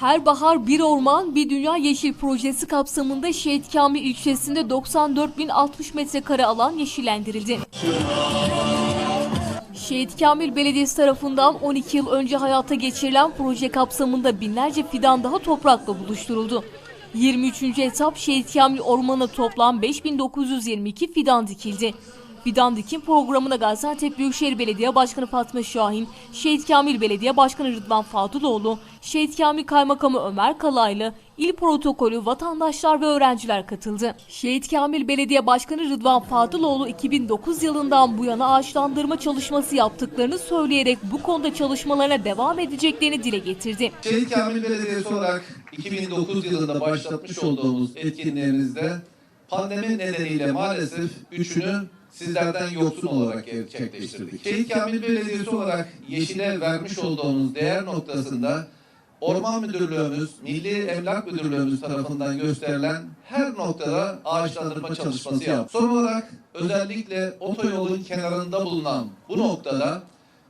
Her bahar bir orman bir dünya yeşil projesi kapsamında Şehit Kamil ilçesinde 94.060 metrekare alan yeşillendirildi. Şehit Kamil Belediyesi tarafından 12 yıl önce hayata geçirilen proje kapsamında binlerce fidan daha toprakla buluşturuldu. 23. etap Şehit Kamil Ormanı toplam 5922 fidan dikildi. Fidan dikim programına Gaziantep Büyükşehir Belediye Başkanı Fatma Şahin, Şehit Kamil Belediye Başkanı Rıdvan Fadıloğlu, Şehit Kamil Kaymakamı Ömer Kalaylı, il protokolü, vatandaşlar ve öğrenciler katıldı. Şehit Kamil Belediye Başkanı Rıdvan Fadıloğlu 2009 yılından bu yana ağaçlandırma çalışması yaptıklarını söyleyerek bu konuda çalışmalarına devam edeceklerini dile getirdi. Şehit Kamil Belediyesi olarak 2009 yılında başlatmış olduğumuz etkinliğimizde pandemi nedeniyle maalesef üçünü sizlerden yoksun olarak gerçekleştirdik. Şehit Kamil Belediyesi olarak yeşile vermiş olduğumuz değer noktasında Orman Müdürlüğümüz, Milli Emlak Müdürlüğümüz tarafından gösterilen her noktada ağaçlandırma çalışması yaptık. Son olarak özellikle otoyolun kenarında bulunan bu noktada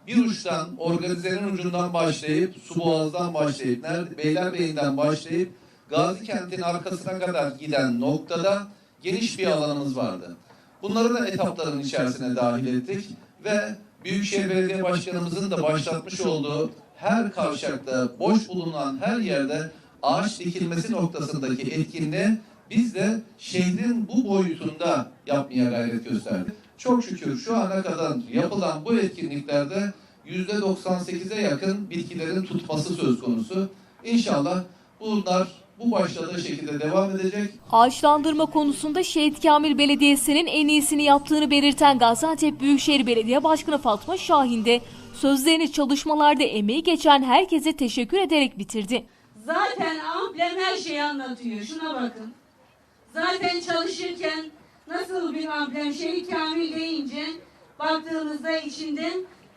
bir uçtan organizenin ucundan başlayıp Suboğaz'dan başlayıp nerede Beylerbeyi'nden başlayıp Gazi kentin arkasına kadar giden noktada geniş bir alanımız vardı. Bunları da etapların içerisine dahil ettik ve Büyükşehir Belediye Başkanımızın da başlatmış olduğu her kavşakta boş bulunan her yerde ağaç dikilmesi noktasındaki etkinliği biz de şehrin bu boyutunda yapmaya gayret gösterdik. Çok şükür şu ana kadar yapılan bu etkinliklerde yüzde 98'e yakın bitkilerin tutması söz konusu. İnşallah bunlar bu başladığı şekilde devam edecek. Ağaçlandırma konusunda Şehit Kamil Belediyesi'nin en iyisini yaptığını belirten Gaziantep Büyükşehir Belediye Başkanı Fatma Şahin de sözlerini çalışmalarda emeği geçen herkese teşekkür ederek bitirdi. Zaten amblem her şeyi anlatıyor. Şuna bakın. Zaten çalışırken nasıl bir amblem Şehit Kamil deyince baktığımızda içinde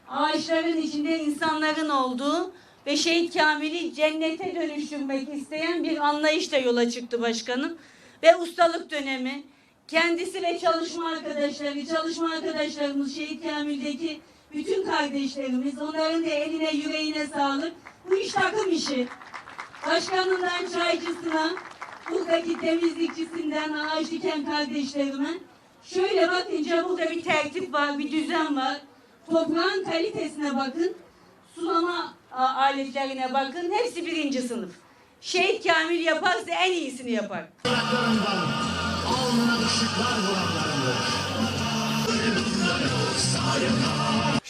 ağaçların içinde insanların olduğu ve Şehit Kamil'i cennete dönüştürmek isteyen bir anlayışla yola çıktı başkanım. Ve ustalık dönemi kendisi ve çalışma arkadaşları, çalışma arkadaşlarımız Şehit Kamil'deki bütün kardeşlerimiz onların da eline yüreğine sağlık. Bu iş takım işi. Başkanından çaycısına, buradaki temizlikçisinden ağaç diken kardeşlerime. Şöyle bakınca burada bir tertip var, bir düzen var. Toprağın kalitesine bakın, sulama aletlerine bakın. Hepsi birinci sınıf. Şehit Kamil yaparsa en iyisini yapar. Gaziantep. Yeşil Gaziantep.